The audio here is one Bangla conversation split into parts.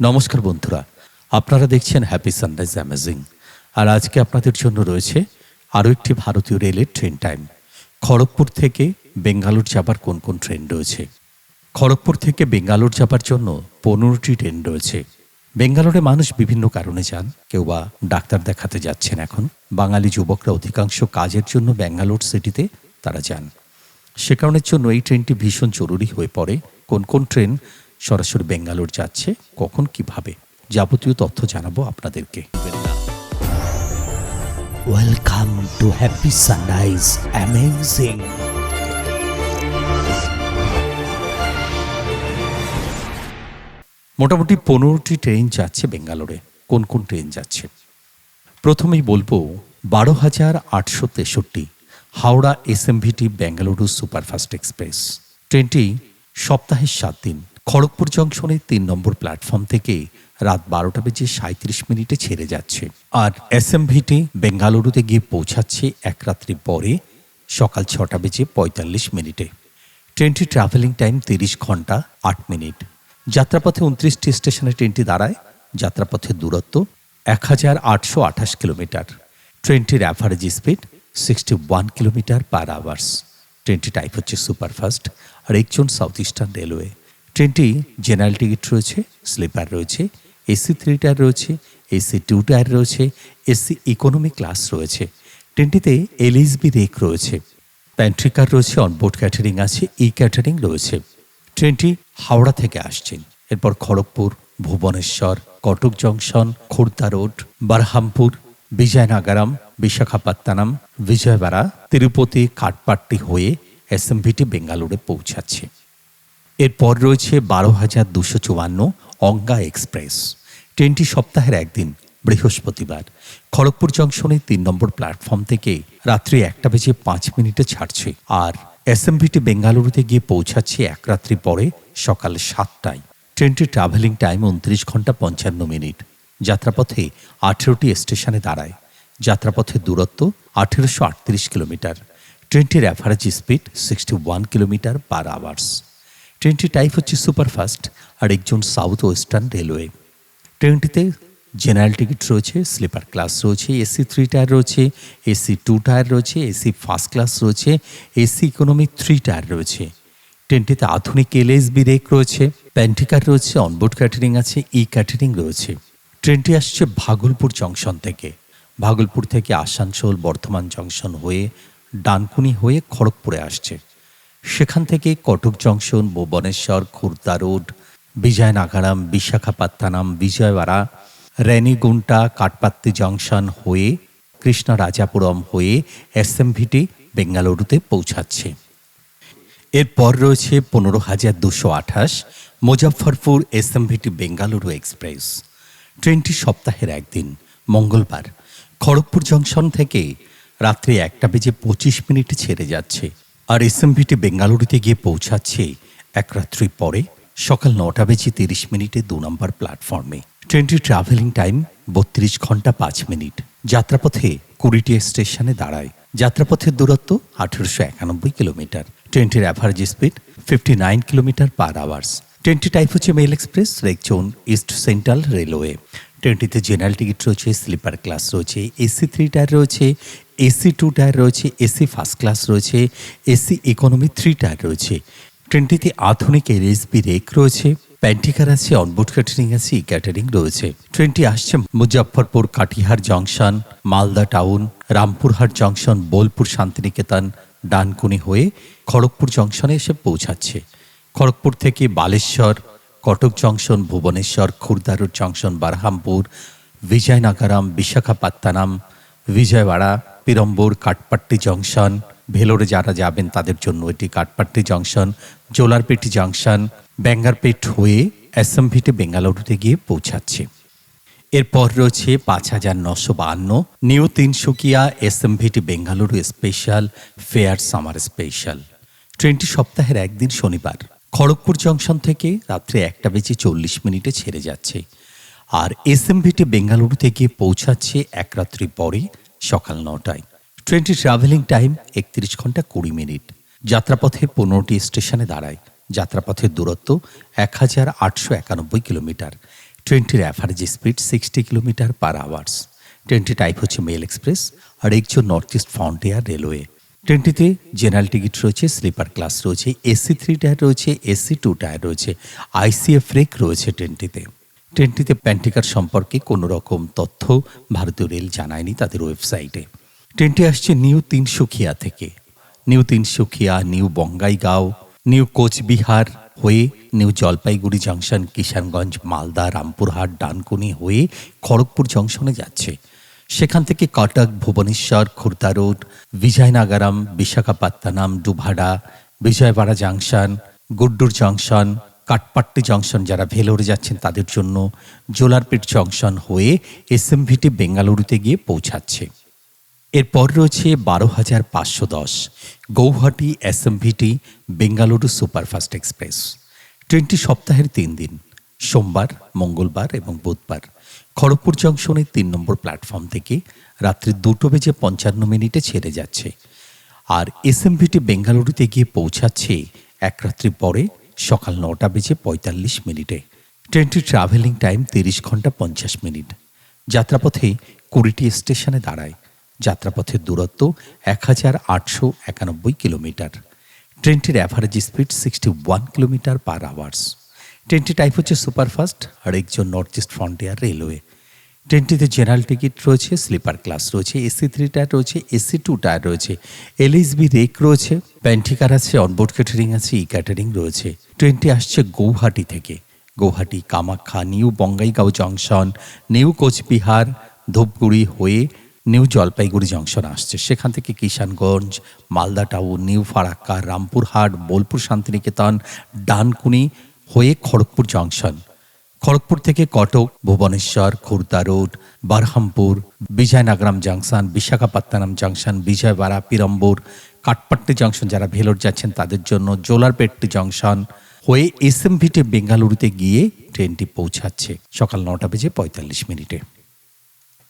নমস্কার বন্ধুরা, আপনারা দেখছেন হ্যাপি সানরাইজ অ্যামেজিং আর আজকে আপনাদের জন্য রয়েছে আরও একটি ভারতীয় রেলের ট্রেন টাইম খড়গপুর থেকে বেঙ্গালুর যাবার কোন কোন ট্রেন রয়েছে? খড়গপুর থেকে বেঙ্গালুর যাবার জন্য পনেরোটি ট্রেন রয়েছে। বেঙ্গালোরে মানুষ বিভিন্ন কারণে যান, কেউ বা ডাক্তার দেখাতে যাচ্ছেন এখন। বাঙালি যুবকরা অধিকাংশ কাজের জন্য ব্যাঙ্গালোর সিটিতে তারা যান। সে কারণের জন্য এই ট্রেনটি ভীষণ জরুরি হয়ে পড়ে। কোন কোন ট্রেন সরাসরি বেঙ্গালোর যাচ্ছে কখন কীভাবে? যাবতীয় তথ্য জানাব আপনাদেরকে। Welcome to happy sunrise amazing মোটামুটি পনেরোটি ট্রেন যাচ্ছে বেঙ্গালোরে। কোন কোন ট্রেন যাচ্ছে? প্রথমেই বলব বারো হাজার আটশো তেষট্টি Howrah SMVT Bengaluru superfast express. ট্রেনটি সপ্তাহের সাত দিন। খড়গপুর জংশনে তিন নম্বর প্ল্যাটফর্ম থেকে রাত বারোটা বেজে সাঁত্রিশ মিনিটে ছেড়ে যাচ্ছে। আর এসএমভিটি বেঙ্গালুরুতে গিয়ে পৌঁছাচ্ছে এক রাত্রি পরে সকাল ছটা বেজে পঁয়তাল্লিশ মিনিটে। ট্রেনটি ট্রাভেলিং টাইম তিরিশ ঘণ্টা, আট মিনিট। যাত্রাপথে উনত্রিশটি স্টেশনে ট্রেনটি দাঁড়ায়। যাত্রাপথের দূরত্ব এক হাজার আটশো আঠাশ কিলোমিটার। ট্রেনটির average speed sixty one kilometre per hours ট্রেনটি টাইপ হচ্ছে সুপারফাস্ট, আর একজন সাউথ ইস্টার্ন রেলওয়ে ট্রেনটি জেনারেল টিকিট রয়েছে, স্লিপার রয়েছে, এসি থ্রি টায়ার রয়েছে, এসি টু টায়ার রয়েছে, এসি ইকোনমি ক্লাস রয়েছে। ট্রেনটিতে এলএসবি রেক রয়েছে। প্যান্ট্রিকার রয়েছে অনবোর্ড ক্যাটারিং আছে ই ক্যাটারিং রয়েছে। ট্রেনটি হাওড়া থেকে আসছেন এরপর খড়গপুর, ভুবনেশ্বর, কটক জংশন খোর্ধা রোড, বারহামপুর, বিজয়নাগারাম, বিশাখাপত্তনম, বিজয়বাড়া, তিরুপতি কাটপাট্টি হয়ে এসএমভিটি বেঙ্গালুরে পৌঁছাচ্ছে। এরপর রয়েছে বারো হাজার দুশো চুয়ান্ন অঙ্গা এক্সপ্রেস। ট্রেনটি সপ্তাহের একদিন, বৃহস্পতিবার। খড়গপুর জংশনে তিন নম্বর প্ল্যাটফর্ম থেকে রাত্রি একটা বেজে পাঁচ মিনিটে ছাড়ছে আর এসএমভিটি বেঙ্গালুরুতে গিয়ে পৌঁছাচ্ছে এক রাত্রি পরে সকাল সাতটায়। ট্রেনটি ট্রাভেলিং টাইম উনত্রিশ ঘণ্টা পঞ্চান্ন মিনিট। যাত্রাপথে আঠেরোটি স্টেশনে দাঁড়ায়। যাত্রাপথের দূরত্ব আঠেরোশো আটত্রিশ কিলোমিটার। ট্রেনটির average speed sixty one kilometre per hours ট্রেনটি টাইপ হচ্ছে সুপারফাস্ট আর একজন সাউথ ওয়েস্টার্ন রেলওয়ে ট্রেনটিতে জেনারেল টিকিট রয়েছে স্লিপার ক্লাস রয়েছে এসি থ্রি টায়ার রয়েছে এসি টু টায়ার রয়েছে এসি ফার্স্ট ক্লাস রয়েছে এসি ইকোনমি থ্রি টায়ার রয়েছে। ট্রেনটিতে আধুনিক এলএসবি রেক রয়েছে প্যান্টিকার রয়েছে অনবোর্ড ক্যাটারিং আছে ই ক্যাটারিং রয়েছে। ট্রেনটি আসছে ভাগলপুর জংশন থেকে। ভাগলপুর থেকে আসানসোল বর্ধমান জংশন হয়ে ডানকুনি হয়ে খড়গপুরে আসছে। সেখান থেকে Cuttack junction, Bhubaneswar, Khurda road, Vizianagaram, Visakhapatnam, Vijayawada Renigunta Katpadi junction হয়ে কৃষ্ণরাজাপুরম হয়ে এসএমভিটি বেঙ্গালুরুতে পৌঁছাচ্ছে। এরপর রয়েছে পনেরো হাজার দুশো আঠাশ মুজফ্ফরপুর এসএমভিটি বেঙ্গালুরু এক্সপ্রেস। ট্রেনটি সপ্তাহের একদিন, মঙ্গলবার। খড়গপুর জংশন থেকে রাত্রি একটা বেজে পঁচিশ মিনিটে ছেড়ে যাচ্ছে। আর এসএমভিটি বেঙ্গালুরুতে গিয়ে পৌঁছাচ্ছে এক রাত্রি পরে, সকাল নটা বেজে তিরিশ মিনিটে দু নম্বর প্ল্যাটফর্মে। ট্রেনটির ট্রাভেলিং টাইম বত্রিশ ঘণ্টা পাঁচ মিনিট। যাত্রাপথে কুড়িটি স্টেশনে দাঁড়ায়। যাত্রাপথের দূরত্ব আঠেরোশো একানব্বই কিলোমিটার। ট্রেনটির average speed fifty nine kilometre per hours ট্রেনটি টাইপ হচ্ছে mail express rake zone east central railway ট্রেনটিতে general ticket রয়েছে স্লিপার ক্লাস রয়েছে এসি থ্রি টায়ার রয়েছে এসি টু টায়ার রয়েছে, এসি ফার্স্ট ক্লাস রয়েছে, এসি ইকোনমি থ্রি টায়ার রয়েছে। ট্রেনটিতে আধুনিক এলএসবি রেক রয়েছে প্যান্টিকার আছে অনবোর্ড ক্যাটারিং আছে ই ক্যাটারিং রয়েছে। ট্রেনটি আসছে Muzaffarpur Katihar junction Malda town Rampurhat junction Bolpur Shantiniketan, Dankuni হয়ে খড়গপুর জংশনে এসে পৌঁছাচ্ছে। খড়গপুর থেকে বালেশ্বর, কটক জংশন ভুবনেশ্বর খুর্দারুর জংশন বারহামপুর, বিজয়নাগারাম, বিশাখাপত্তনম, বিজয়ওয়াড়া পিরম্বর কাটপাট্টি জংশন, ভেলোরে যারা যাবেন তাদের জন্য এটি কাটপাট্টি জংশন, জোলারপেটি জংশন, ব্যাঙ্গারপেট হয়ে অ্যাসেম্ভিটে বেঙ্গালুরুতে গিয়ে পৌঁছাচ্ছে। এরপর রয়েছে পাঁচ হাজার নশো বাহান্ন new Tinsukia SMVT Bengaluru special fare summer special. ট্রেনটি সপ্তাহের একদিন শনিবার। খড়গপুর জংশন থেকে রাত্রে একটা বেজে চল্লিশ মিনিটে ছেড়ে যাচ্ছে। আর এসএমভিটি বেঙ্গালুরু থেকে পৌঁছাচ্ছে এক রাত্রি পরে সকাল নটায়। ট্রেনটি ট্রাভেলিং টাইম একত্রিশ ঘণ্টা কুড়ি মিনিট। যাত্রাপথে পনেরোটি স্টেশনে দাঁড়ায়। যাত্রাপথের দূরত্ব এক হাজার আটশো একানব্বই কিলোমিটার। ট্রেনটির average speed sixty kilometre per hours ট্রেনটি টাইপ হচ্ছে মেল এক্সপ্রেস আর একজন নর্থ ইস্ট ফ্রন্টিয়ার রেলওয়ে ট্রেনটিতে জেনারেল টিকিট রয়েছে স্লিপার ক্লাস রয়েছে এসি থ্রি টায়ার রয়েছে এসি টু টায়ার রয়েছে আইসিএফ রেক রয়েছে ট্রেনটিতে। ট্রেনটিতে প্যান্টিকার সম্পর্কে কোনো রকম তথ্য ভারতীয় রেল জানায়নি তাদের ওয়েবসাইটে। ট্রেনটি আসছে নিউ তিনসুখিয়া থেকে। New Tinsukia, new Bongaigaon, new Coochbehar হয়ে নিউ জলপাইগুড়ি জংশন, কিষানগঞ্জ, মালদা, রামপুরহাট, ডানকুনি হয়ে খড়গপুর জংশনে যাচ্ছে। সেখান থেকে Cuttack, Bhubaneswar, Khurda road, Vizianagaram, Visakhapatnam Duvvada Vijayawada junction, Gudur junction Katpadi junction, যারা ভেলোরে যাচ্ছেন তাদের জন্য জোলারপেট জংশন হয়ে এস এসএমভিটি বেঙ্গালুরুতে গিয়ে পৌঁছাচ্ছে। এরপর রয়েছে বারো হাজার পাঁচশো দশ Guwahati SMVT Bengaluru superfast express. ট্রেনটি সপ্তাহের তিন দিন, সোমবার, মঙ্গলবার এবং বুধবার। খড়গপুর জংশনের তিন নম্বর প্ল্যাটফর্ম থেকে রাত্রি দুটো বেজে পঞ্চান্ন মিনিটে ছেড়ে যাচ্ছে। আর এসএমভিটি বেঙ্গালুরুতে গিয়ে পৌঁছাচ্ছে এক রাত্রি পরে সকাল নটা বেজে পঁয়তাল্লিশ মিনিটে। ট্রেনটির ট্রাভেলিং টাইম তিরিশ ঘণ্টা পঞ্চাশ মিনিট। যাত্রাপথে কুড়িটি স্টেশনে দাঁড়ায়। যাত্রাপথের দূরত্ব এক হাজার আটশো একানব্বই কিলোমিটার। ট্রেনটির average speed sixty one kilometre per hours ট্রেনটি টাইপ হচ্ছে সুপারফাস্ট আর একজন নর্থ ইস্ট ফ্রন্টিয়ার রেলওয়ে ট্রেনটিতে জেনারেল টিকিট রয়েছে স্লিপার ক্লাস রয়েছে এসি থ্রি টায়ার রয়েছে এসি টু টায়ার রয়েছে এলএসবি রেক রয়েছে প্যান্টিকার আছে অনবোর্ড ক্যাটারিং আছে ই ক্যাটারিং রয়েছে। ট্রেনটি আসছে গৌহাটি থেকে। Guwahati, Kamakhya, new Bongaigaon junction new Coochbehar, Dhupguri হয়ে নিউ জলপাইগুড়ি জংশন আসছে। সেখান থেকে কিষানগঞ্জ, মালদা টাউন নিউ ফারাক্কা, রামপুরহাট, বোলপুর শান্তিনিকেতন, ডানকুনি হয়ে খড়গপুর জংশন খড়গপুর থেকে Cuttack, Bhubaneswar, Khurda road, Berhampur, Vizianagaram junction, Visakhapatnam junction, Vijayawada, Perambur Katpadi junction যারা ভেলোর যাচ্ছেন তাদের জন্য জোলারপেট্টি জংশন হয়ে এস এম এসএমভিটি বেঙ্গালুরুতে গিয়ে ট্রেনটি পৌঁছাচ্ছে সকাল নটা বেজে পঁয়তাল্লিশ মিনিটে।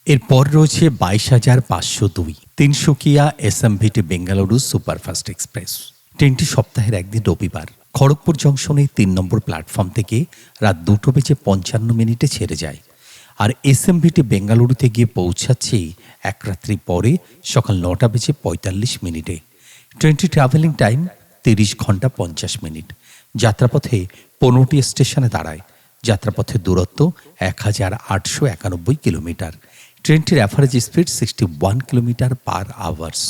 এরপর রয়েছে বাইশ হাজার পাঁচশো দুই, Tinsukia SMVT Bengaluru superfast express. ট্রেনটি সপ্তাহের একদিন রবিবার। খড়গপুর জংশনে তিন নম্বর প্ল্যাটফর্ম থেকে রাত দুটো বেজে পঞ্চান্ন মিনিটে ছেড়ে যায়। আর এসএমভিটি বেঙ্গালুরুতে গিয়ে পৌঁছাচ্ছে এক রাত্রি পরে সকাল নটা বেজে পঁয়তাল্লিশ মিনিটে। ট্রেনটি ট্রাভেলিং টাইম তিরিশ ঘণ্টা পঞ্চাশ মিনিট। যাত্রাপথে পনেরোটি স্টেশনে দাঁড়ায়। যাত্রাপথের দূরত্ব এক হাজার আটশো একানব্বই কিলোমিটার। ট্রেনটির average speed sixty one kilometre per hours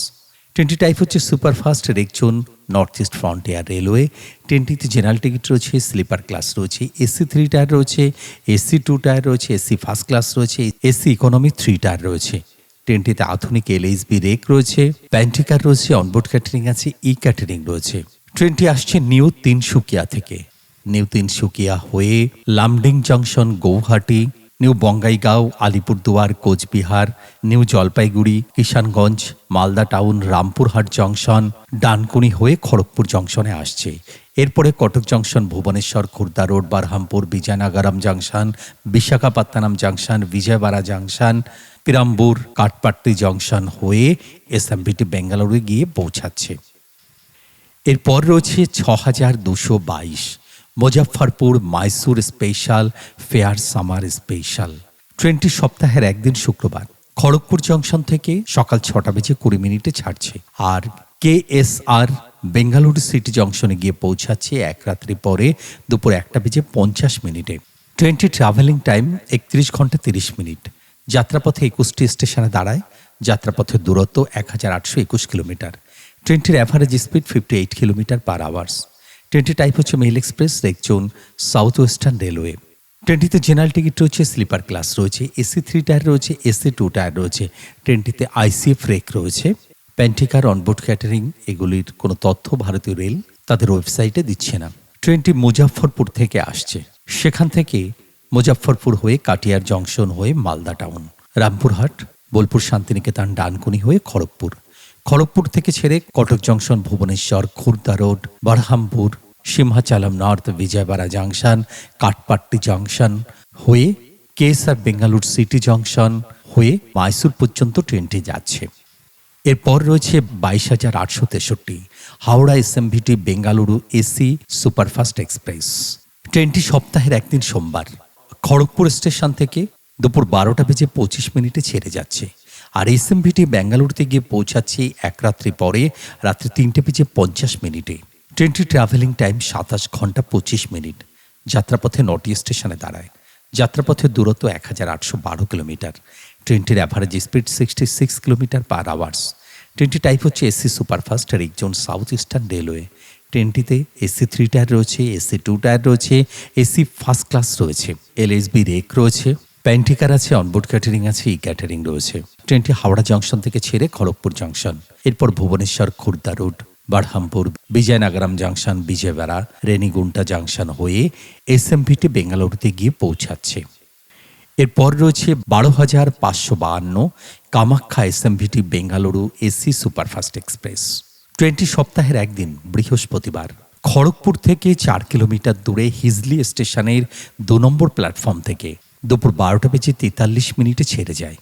ট্রেনটি টাইপ হচ্ছে superfast rake zone north east frontier railway ট্রেনটিতে general ticket রয়েছে স্লিপার ক্লাস রয়েছে এসি থ্রি টায়ার রয়েছে এসি টু টায়ার রয়েছে এসি ফার্স্ট ক্লাস রয়েছে এসি ইকোনমি থ্রি টায়ার রয়েছে। ট্রেনটিতে আধুনিক এলএসবি রেক রয়েছে প্যান্টিকার রয়েছে অনবোর্ড ক্যাটারিং আছে ই ক্যাটারিং রয়েছে ট্রেনটি আসছে নিউ তিনসুকিয়া থেকে। নিউ তিনসুকিয়া হয়ে Lumding junction Guwahati new Bongaigaon, Alipurduar, Coochbehar, new Jalpaiguri, Kishanganj, Malda town, Rampurhat junction, Dankuni হয়ে খড়গপুর জংশনে আসছে। এরপরে Cuttack junction, Bhubaneswar, Khurda road, Berhampur, Vizianagaram junction, Visakhapatnam junction, Vijayawada junction, Perambur Katpadi junction হয়ে এসএমবিটি বেঙ্গালুরু গিয়ে পৌঁছাচ্ছে। এরপর রয়েছে ছ হাজার দুশো বাইশ। Muzaffarpur Mysuru special, fare summer special. ট্রেনটি সপ্তাহের একদিন শুক্রবার, খড়গপুর জংশন থেকে সকাল ছটা বেজে কুড়ি মিনিটে ছাড়ছে। আর K S R Bengaluru city জংশনে গিয়ে পৌঁছাচ্ছে এক রাত্রি পরে দুপুর একটা বেজে পঞ্চাশ মিনিটে। ট্রেনটি ট্রাভেলিং টাইম একত্রিশ ঘণ্টা তিরিশ মিনিট। যাত্রাপথে একুশটি স্টেশনে দাঁড়ায়, যাত্রাপথের দূরত্ব এক হাজার আটশো একুশ কিলোমিটার। ট্রেনটির average speed fifty eight kilometre per hours ট্রেনটি টাইপ হচ্ছে mail express rake zone south western railway ট্রেনটিতে general ticket রয়েছে স্লিপার ক্লাস রয়েছে এসি থ্রি টায়ার রয়েছে এসি টু টায়ার রয়েছে। ট্রেনটিতে আইসিএফ রেক রয়েছে। প্যান্টিকার অনবোর্ড ক্যাটারিং এগুলির কোনো তথ্য ভারতীয় রেল তাদের ওয়েবসাইটে দিচ্ছে না। ট্রেনটি মুজাফফরপুর থেকে আসছে। সেখান থেকে মুজাফফরপুর হয়ে কাটিয়ার জংশন হয়ে মালদা টাউন। রামপুরহাট, বোলপুর শান্তিনিকেতন ডানকুনি হয়ে খড়গপুর। খড়গপুর থেকে ছেড়ে Cuttack junction, Bhubaneswar, Khurda road, Berhampur Simhachalam north, Vijayawada junction, Katpadi junction, হয়ে কেএসআর বেঙ্গালুর সিটি জংশন, হয়ে মাইসুর পর্যন্ত ট্রেনটি যাচ্ছে। এরপর রয়েছে বাইশ হাজার আটশো তেষট্টি, Howrah SMVT Bengaluru AC superfast express. ট্রেনটি সপ্তাহের একদিন সোমবার। খড়গপুর স্টেশন থেকে দুপুর বারোটা বেজে পঁচিশ মিনিটে ছেড়ে যাচ্ছে। আর এসএমভিটি ব্যাঙ্গালুরুতে গিয়ে পৌঁছাচ্ছে এক রাত্রি পরে, রাত্রি তিনটে বেজে পঞ্চাশ মিনিটে। ট্রেনটি ট্রাভেলিং টাইম সাতাশ ঘণ্টা পঁচিশ মিনিট। যাত্রাপথে নটি স্টেশনে দাঁড়ায়। যাত্রাপথের দূরত্ব এক হাজার আটশো বারো কিলোমিটার। ট্রেনটির average speed sixty six kilometre per hours ট্রেনটি টাইপ হচ্ছে AC superfast rake zone south eastern railway ট্রেনটিতে AC three tier রয়েছে এসি টু টায়ার রয়েছে এসি ফার্স্ট ক্লাস রয়েছে এলএসবি রেক রয়েছে। প্যান্টিকার আছে, অনবোর্ড ক্যাটারিং আছে, ই ক্যাটারিং রয়েছে। ট্রেনটি হাওড়া জংশন থেকে ছেড়ে খড়গপুর জংশন। এরপর Bhubaneswar, Khurda road Berhampur, Vizianagaram junction, Vijayawada Renigunta junction হয়ে এসএমভিটি বেঙ্গালুরুতে গিয়ে পৌঁছাচ্ছে। এরপর রয়েছে বারো হাজার পাঁচশো বাহান্ন Kamakhya SMVT Bengaluru AC superfast express. ট্রেনটি সপ্তাহের একদিন, বৃহস্পতিবার। খড়গপুর থেকে চার কিলোমিটার দূরে হিজলি স্টেশনের দু নম্বর প্ল্যাটফর্ম থেকে। দুপুর বারোটা বেজে তেতাল্লিশ মিনিটে ছেড়ে যায়।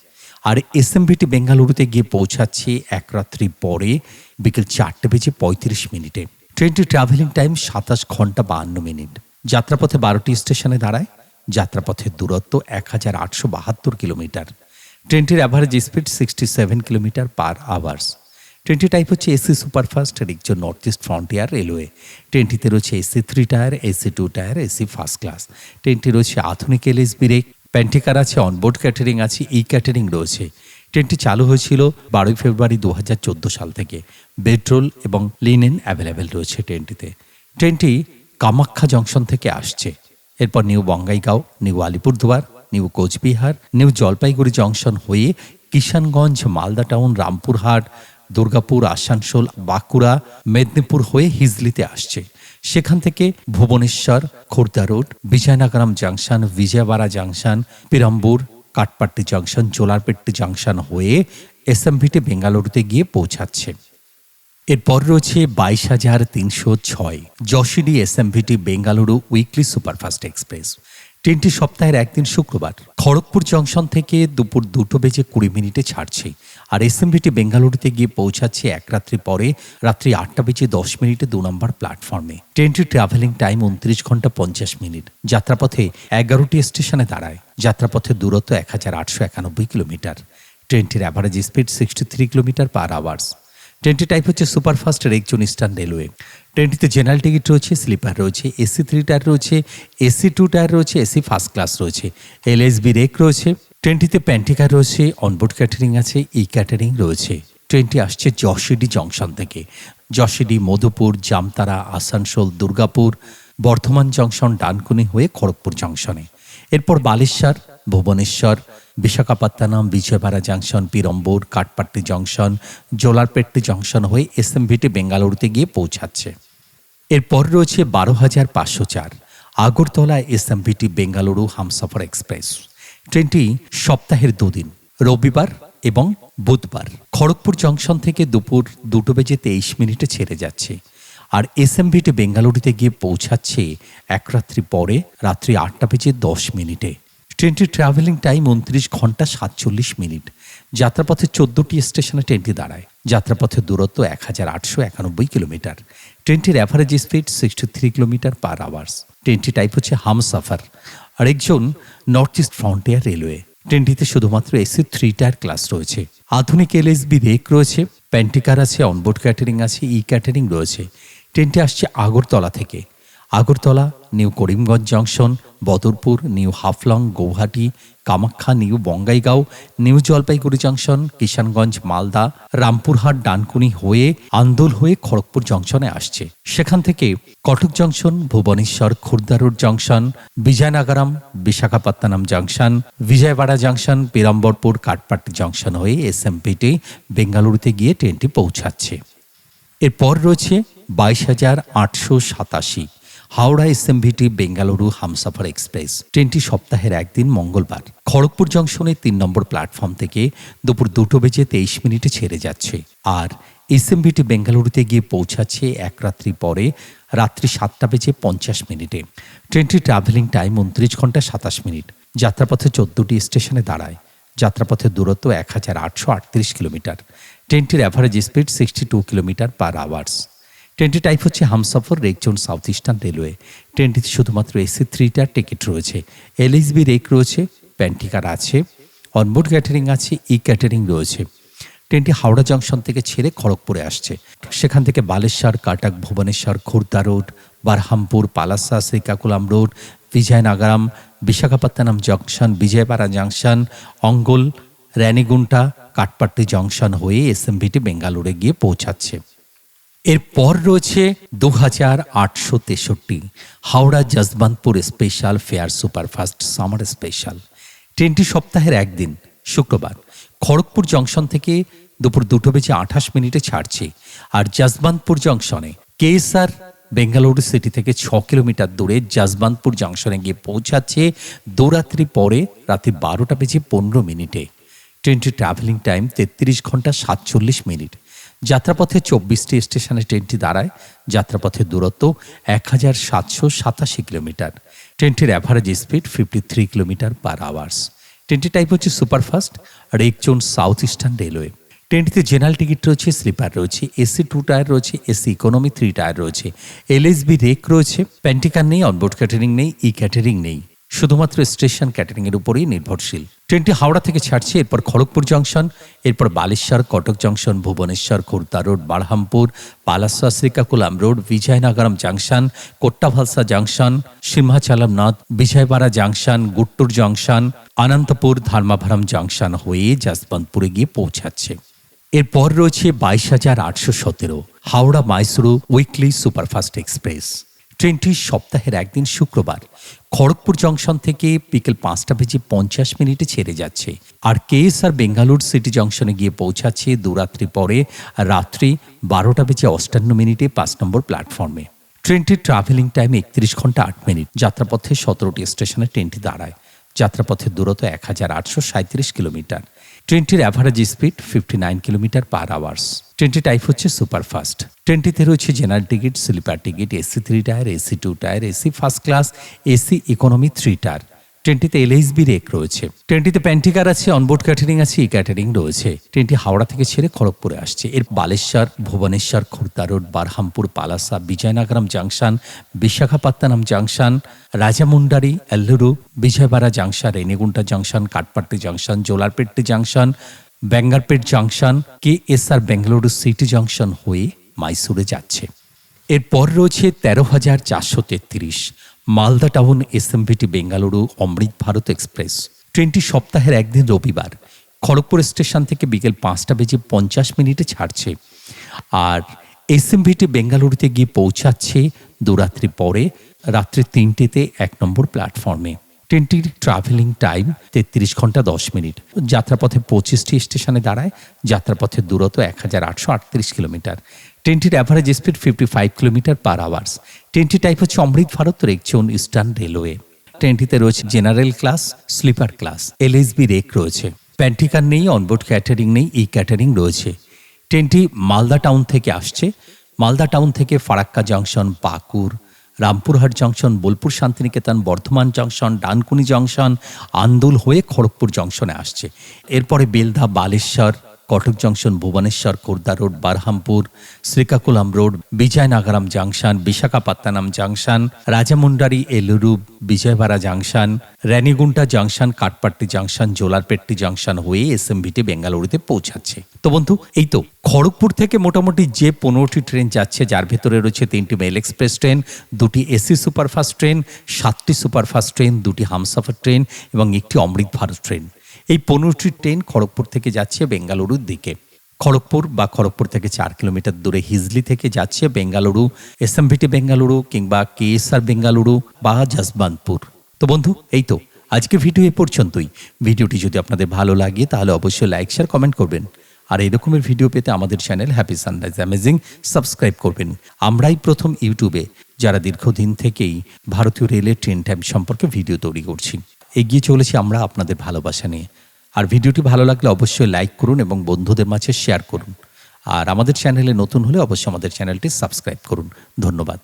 আর এসএমভিটি বেঙ্গালুরুতে গিয়ে পৌঁছাচ্ছে এক রাত্রি পরে বিকেল চারটে বেজে পঁয়ত্রিশ মিনিটে। ট্রেনটি ট্রাভেলিং টাইম সাতাশ ঘণ্টা বাহান্ন মিনিট। যাত্রাপথে বারোটি স্টেশনে দাঁড়ায়। যাত্রাপথের দূরত্ব এক হাজার আটশো বাহাত্তর কিলোমিটার। ট্রেনটির average speed sixty seven kilometre per hours ট্রেনটি টাইপ হচ্ছে AC superfast rake zone north east frontier railway ট্রেনটিতে রয়েছে AC three tier AC two tier AC first class ট্রেনটি রয়েছে আধুনিক এলএস ব্রেক প্যান্টিকার আছে অনবোর্ড ক্যাটারিং আছে ই ক্যাটারিং রয়েছে। ট্রেনটি চালু হয়েছিল বারোই ফেব্রুয়ারি দু হাজার চোদ্দ সাল থেকে। পেট্রোল এবং লিনেন অ্যাভেলেবেল রয়েছে ট্রেনটিতে ট্রেনটি কামাখ্যা জংশন থেকে আসছে। এরপর new Bongaigaon new Alipurduar new Cooch Behar new Jalpaiguri junction হয়ে কিষানগঞ্জ, মালদা টাউন রামপুরহাট দুর্গাপুর, আসানসোল, বাঁকুড়া, মেদিনীপুর হয়ে হিজলিতে আসছে। সেখান থেকে Bhubaneswar Khordha road, Vizianagaram junction, Vijayawada junction, Perambur Katpadi junction Jolarpettai junction হয়ে এসএমভিটি বেঙ্গালুরুতে গিয়ে পৌঁছাচ্ছে। এরপর রয়েছে বাইশ হাজার তিনশো ছয় Jasidih SMVT Bengaluru weekly superfast express. ট্রেনটি সপ্তাহের একদিন শুক্রবার খড়গপুর জংশন থেকে দুপুর দুটো বেজে কুড়ি মিনিটে ছাড়ছে আর এসএমভিটি বেঙ্গালুরুতে গিয়ে পৌঁছাচ্ছে এক রাত্রি পরে রাত্রি আটটা বেজে দশ মিনিটে দু নম্বর প্ল্যাটফর্মে। ট্রেনটির ট্রাভেলিং টাইম উনত্রিশ ঘণ্টা পঞ্চাশ মিনিট। যাত্রাপথে এগারোটি স্টেশনে দাঁড়ায়। যাত্রাপথের দূরত্ব এক হাজার আটশো একানব্বই কিলোমিটার। ট্রেনটির average speed sixty three kilometre per hours ট্রেনটি টাইপ হচ্ছে superfast rake zone eastern railway ট্রেনটিতে general ticket রয়েছে স্লিপার রয়েছে এসি থ্রি টায়ার রয়েছে এসি টু টায়ার রয়েছে এসি ফার্স্ট ক্লাস রয়েছে এলএসবি রেক রয়েছে। ট্রেনটিতে প্যান্টিকার রয়েছে অনবোর্ড ক্যাটারিং আছে ই ক্যাটারিং রয়েছে। ট্রেনটি আসছে যশিডি জংশন থেকে। যশিডি মধুপুর জামতারা আসানসোল দুর্গাপুর বর্ধমান জংশন ডানকুনি হয়ে খড়গপুর জংশনে এরপর Balasore, Bhubaneswar Visakhapatnam, Vijayawada junction, Perambur Katpadi junction, Jolarpettai junction হয়ে এসএমভিটি বেঙ্গালুরুতে গিয়ে পৌঁছাচ্ছে। এরপর রয়েছে বারো হাজার পাঁচশো চার, আগরতলা এসএমভিটি বেঙ্গালুরু হামসফর এক্সপ্রেস। ট্রেনটি সপ্তাহের দুদিন, রবিবার এবং বুধবার। খড়গপুর জংশন থেকে দুপুর দুটো বেজে তেইশ মিনিটে ছেড়ে যাচ্ছে। আর এসএমভিটি বেঙ্গালুরুতে গিয়ে পৌঁছাচ্ছে এক রাত্রি পরে, রাত্রি আটটা বেজে দশ মিনিটে। ট্রেনটির ট্রাভেলিং টাইম উনত্রিশ ঘণ্টা সাতচল্লিশ মিনিট। যাত্রাপথে চোদ্দটি স্টেশনে ট্রেনটি দাঁড়ায়। যাত্রাপথের দূরত্ব এক হাজার আটশো একানব্বই কিলোমিটার। ট্রেনটির average speed sixty three kilometre per hours ট্রেনটি টাইপ হচ্ছে হামসাফার। আর একজন নর্থ ইস্ট ফ্রন্টিয়ার রেলওয়ে ট্রেনটিতে শুধুমাত্র এসি থ্রি টায়ার ক্লাস রয়েছে। আধুনিক এলএসবি রেক রয়েছে। প্যান্টিকার আছে অনবোর্ড ক্যাটারিং আছে ই ক্যাটারিং রয়েছে। ট্রেনটি আসছে আগরতলা থেকে। Agartala, new Karimganj junction, Badarpur, new Haflong, Guwahati, Kamakhya, new Bongaigaon, new Jalpaiguri junction, Kishanganj, Malda, Rampurhat, Dankuni হয়ে আন্দোল হয়ে খড়গপুর জংশনে আসছে। সেখান থেকে Cuttack junction, Bhubaneswar Khurda road junction, Vizianagaram, Visakhapatnam junction, Vijayawada junction, Perambur Katpadi junction হয়ে এস এসএমপিটি বেঙ্গালুরুতে গিয়ে ট্রেনটি পৌঁছাচ্ছে। এরপর রয়েছে বাইশ হাজার আটশো সাতাশি। Howrah SMVT Bengaluru Humsafar express. ট্রেনটি সপ্তাহের একদিন মঙ্গলবার। খড়গপুর জংশনের তিন নম্বর প্ল্যাটফর্ম থেকে দুপুর দুটো বেজে তেইশ মিনিটে ছেড়ে যাচ্ছে। আর এসএমভিটি বেঙ্গালুরুতে গিয়ে পৌঁছাচ্ছে এক রাত্রি পরে রাত্রি সাতটা বেজে পঞ্চাশ মিনিটে। ট্রেনটির ট্রাভেলিং টাইম উনত্রিশ ঘণ্টা সাতাশ মিনিট। যাত্রাপথে চোদ্দটি স্টেশনে দাঁড়ায়। যাত্রাপথের দূরত্ব এক হাজার আটশো আটত্রিশ কিলোমিটার। ট্রেনটির average speed sixty two kilometre per hours ট্রেনটি টাইপ হচ্ছে Humsafar rake zone south eastern railway ট্রেনটিতে শুধুমাত্র এসি থ্রিটার টিকিট রয়েছে। এলএসবি রেক রয়েছে প্যান্টিকার আছে অনবোর্ড ক্যাটারিং আছে ই ক্যাটারিং রয়েছে। ট্রেনটি হাওড়া জংশন থেকে ছেড়ে খড়গপুরে আসছে। সেখান থেকে Balasore, Cuttack, Bhubaneswar, Khurda road Berhampur, Palasa, Srikakulam road Vizianagaram, Visakhapatnam junction Vijayawada junction Ongole Renigunta Katpadi junction হয়ে এসএমভিটি বেঙ্গালুরে গিয়ে পৌঁছাচ্ছে। এরপর রয়েছে দু হাজার আটশো তেষট্টি Howrah Yesvantpur special fare superfast summer special. ট্রেনটি সপ্তাহের একদিন, শুক্রবার। খড়গপুর জংশন থেকে দুপুর দুটো বেজে আঠাশ মিনিটে ছাড়ছে আর যশবন্তপুর জংশনে কেএসআর বেঙ্গালুরু সিটি থেকে ছ কিলোমিটার দূরে যশবন্তপুর জংশনে গিয়ে পৌঁছাচ্ছে দৌরাত্রি পরে রাতে বারোটা বেজে পনেরো মিনিটে। ট্রেনটির ট্রাভেলিং টাইম তেত্রিশ ঘণ্টা সাতচল্লিশ মিনিট। যাত্রাপথে চব্বিশটি স্টেশনে ট্রেনটি দাঁড়ায়। যাত্রাপথের দূরত্ব এক হাজার সাতশো সাতাশি কিলোমিটার। ট্রেনটির average speed fifty three kilometre per hours ট্রেনটি টাইপ হচ্ছে superfast, rake zone south eastern railway ট্রেনটিতে general ticket রয়েছে স্লিপার রয়েছে এসি টু টায়ার রয়েছে এসি ইকোনমি থ্রি টায়ার রয়েছে। এলএসবি রেক রয়েছে প্যান্টিকার নেই অনবোর্ড ক্যাটারিং নেই ই ক্যাটারিং নেই। শুধুমাত্র স্টেশন ক্যাটারিং এর উপরেই নির্ভরশীল। ট্রেনটি হাওড়া থেকে ছাড়ছে, এরপর খড়গপুর জংশন, এরপর Balasore, Cuttack junction, Bhubaneswar, Khurda road, Berhampur Palasa Srikakulam road, Vizianagaram junction, Kottavalasa junction নদ, Vijayawada junction, Guntur junction, Anantapur, Dharmavaram junction হয়ে যশবন্তপুরে গিয়ে পৌঁছাচ্ছে। এরপর রয়েছে বাইশ হাজার আটশো সতেরো Howrah Mysuru weekly superfast express. ট্রেনটি সপ্তাহের একদিন শুক্রবার খড়গপুর জংশন থেকে বিকেল পাঁচটা বেজে পঞ্চাশ মিনিটে ছেড়ে যাচ্ছে। আর কেএসআর বেঙ্গালুর সিটি জংশনে গিয়ে পৌঁছাচ্ছে দুরাত্রি পরে রাত্রি বারোটা বেজে অষ্টান্ন মিনিটে পাঁচ নম্বর প্ল্যাটফর্মে। ট্রেনটির ট্রাভেলিং টাইম একত্রিশ ঘণ্টা আট মিনিট। যাত্রাপথে সতেরোটি স্টেশনে ট্রেনটি দাঁড়ায়। যাত্রাপথের দূরত্ব এক হাজার আটশো সাঁত্রিশ কিলোমিটার। ট্রেনটির average speed fifty nine kilometre per hours ট্রেনটি টাইপ হচ্ছে সুপারফাস্ট ট্রেনটিতে রয়েছে general ticket sleeper ticket AC three tier AC two tier AC first class AC economy three tier ট্রেনটিতে LSB rake রয়েছে। ট্রেনটিতে প্যান্টিকার আছে অনবোর্ড ক্যাটারিং আছে ই ক্যাটারিং রয়েছে। ট্রেনটি হাওড়া থেকে ছেড়ে খড়গপুরে আসছে। এর Balasore, Bhubaneswar, Khurda road, Berhampur, Palasa, Vizianagaram junction, Visakhapatnam junction, Rajahmundry, Eluru, Vijayawada junction Renigunta junction Katpadi junction, Jolarpettai junction, Bangarapet junction, K S R Bengaluru city junction হয়ে মাইসুরে যাচ্ছে। এরপর রয়েছে তেরো হাজার চারশো তেত্রিশ। Malda town SMVT Bengaluru Amrit Bharat express. ট্রেনটি সপ্তাহের একদিন রবিবার। খড়গপুর স্টেশন থেকে বিকেল পাঁচটা বেজে পঞ্চাশ মিনিটে ছাড়ছে। আর এসএমভিটি বেঙ্গালুরুতে গিয়ে পৌঁছাচ্ছে দুরাত্রি পরে, রাত্রে তিনটেতে এক নম্বর প্ল্যাটফর্মে। ট্রেনটির ট্রাভেলিং টাইম তেত্রিশ ঘণ্টা দশ মিনিট। যাত্রাপথে পঁচিশটি স্টেশনে দাঁড়ায় যাত্রাপথের দূরত্ব এক হাজার আটশো আটত্রিশ কিলোমিটার। ট্রেনটির average speed fifty five kilometre per hours ট্রেনটি টাইপ হচ্ছে Amrit Bharat rake zone eastern railway. ট্রেনটিতে রয়েছে general class sleeper class LSB rake রয়েছে। প্যান্টিকার নেই অনবোর্ড ক্যাটারিং নেই ই ক্যাটারিং রয়েছে। ট্রেনটি মালদা টাউন থেকে আসছে। মালদা টাউন থেকে Farakka junction Pakur Rampurhat junction, Bolpur Shantiniketan, Bardhaman junction, Dankuni junction, Andul হয়ে খড়গপুর জংশনে আসছে। এরপরে Belda, Balasore Cuttack junction, Bhubaneswar, Khordha road, Berhampur, Srikakulam road, Vizianagaram junction, Visakhapatnam junction, Rajahmundry, Eluru, Vijayawada junction Renigunta junction Katpadi junction, Jolarpettai junction হয়ে এসএমভিটি বেঙ্গালুরুতে পৌঁছাচ্ছে। তো বন্ধু, এই তো খড়গপুর থেকে মোটামুটি যে পনেরোটি ট্রেন যাচ্ছে, যার ভেতরে রয়েছে তিনটি মেল এক্সপ্রেস ট্রেন, দুটি এসি সুপারফাস্ট ট্রেন, সাতটি সুপারফাস্ট ট্রেন, দুটি হামসাফার ট্রেন এবং একটি অমৃত ভারত ট্রেন। এই পনেরোটি ট্রেন খড়গপুর থেকে যাচ্ছে বেঙ্গালুরুর দিকে। খড়গপুর বা খড়গপুর থেকে চার কিলোমিটার দূরে হিজলি থেকে যাচ্ছে বেঙ্গালুরু এসএমভিটি বেঙ্গালুরু কিংবা কেএসআর বেঙ্গালুরু বা জসবন্তপুর তো বন্ধু, এই তো আজকে ভিডিও এ পর্যন্তই। ভিডিওটি যদি আপনাদের ভালো লাগে, তাহলে অবশ্যই লাইক, শেয়ার, কমেন্ট করবেন। আর এই রকমের ভিডিও পেতে আমাদের channel happy sunrise amazing subscribe করবেন। আমরাই প্রথম ইউটিউবে যারা দীর্ঘদিন থেকেই ভারতীয় রেলের ট্রেন টাইম সম্পর্কে ভিডিও তৈরি করছি। এগিয়ে চলেছি আমরা আপনাদের ভালোবাসা নিয়ে। আর ভিডিওটি ভালো লাগলে অবশ্যই লাইক করুন এবং বন্ধুদের মাঝে শেয়ার করুন। আর আমাদের চ্যানেলে নতুন হলে অবশ্যই আমাদের চ্যানেলটি সাবস্ক্রাইব করুন। ধন্যবাদ।